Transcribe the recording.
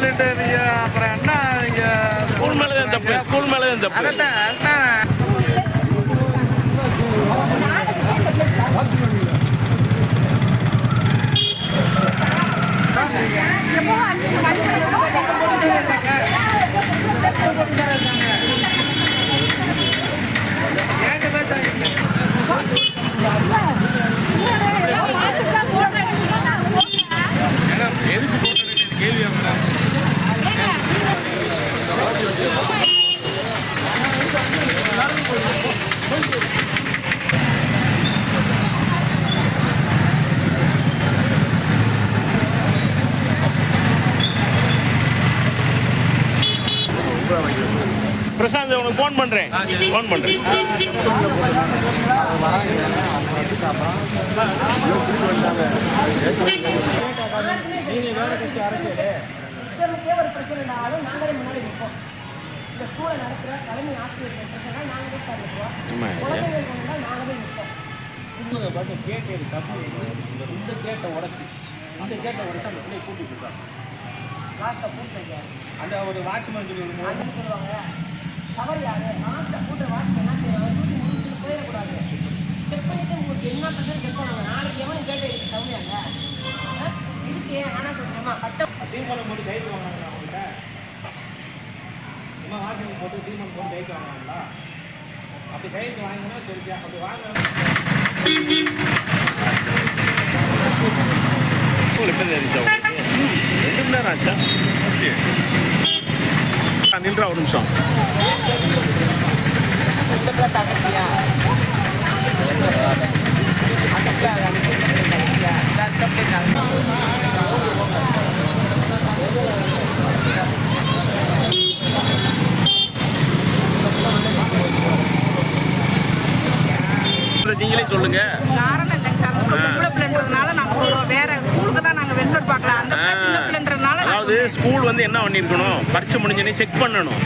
சொல்லிட்டு நீங்க அப்புறம் என்ன நீங்க ஸ்கூல் மேலே தான் தப்பு. ஸ்கூல் மேலே தான் தப்பு. அதான் அதான் பிரசாந்த் உனக்கு ஃபோன் பண்ணுறேன் ஃபோன் பண்ணுறேன் ஒரு பிரச்சனைனாலும் நாங்களே முன்னாடி நிற்போம் இந்த ஸ்கூலை நடத்துகிற தலைமை ஆசிரியர்கள் பிரச்சனை நாங்களே சார் நிற்போம். குழந்தைகள் கொண்டால் நாங்களே நிற்போம் இவங்க பார்த்து கேட்டு தப்பு இந்த கேட்டை உடச்சி. இந்த கேட்டை உடச்சி அந்த பிள்ளையை கூட்டி போயிட்டாங்க லாஸ்ட்டை கூப்பிட்டீங்க அந்த ஒரு வாட்ச்மேன் சொல்லி அண்ணன் சொல்லுவாங்க. தவறு யாரு? லாஸ்ட்டை கூட்ட வாட்ச் என்ன செய்வாங்க டியூட்டி முடிச்சுட்டு போயிடக்கூடாது. செக் பண்ணிட்டு உங்களுக்கு என்ன பிரச்சனை செக் பண்ணுவாங்க. நாளைக்கு எவனும் கேட்டு ஆ? இதுக்கு ஏன் நானா சொல்றேம்மா? கட்டம் தீர்மானம் போட்டு கைது வாங்கினாங்க அவங்கள்ட்ட? சும்மா வாட்ச்மேன் போட்டு தீர்மானம் போட்டு கைது வாங்கினாங்களா அப்படி கைது வாங்கினா சரி அப்படி வாங்க ஸ்கூல் இப்போ தெரிஞ்சா? ரெண்டு மணி நேரம் ஆச்சா? ஆ, நில்றா ஒரு நிமிஷம். நீங்களே சொல்லுங்க. காரணம் இல்லைங்க சார். நாங்க சொல்றோம். வேற ஸ்கூலுக்கு தான் நாங்க வெளில பார்க்கலாம் அந்த ஸ்கூல் வந்து என்ன பண்ணியிருக்கணும் பரீட்சை முடிஞ்சோடனே செக் பண்ணணும்.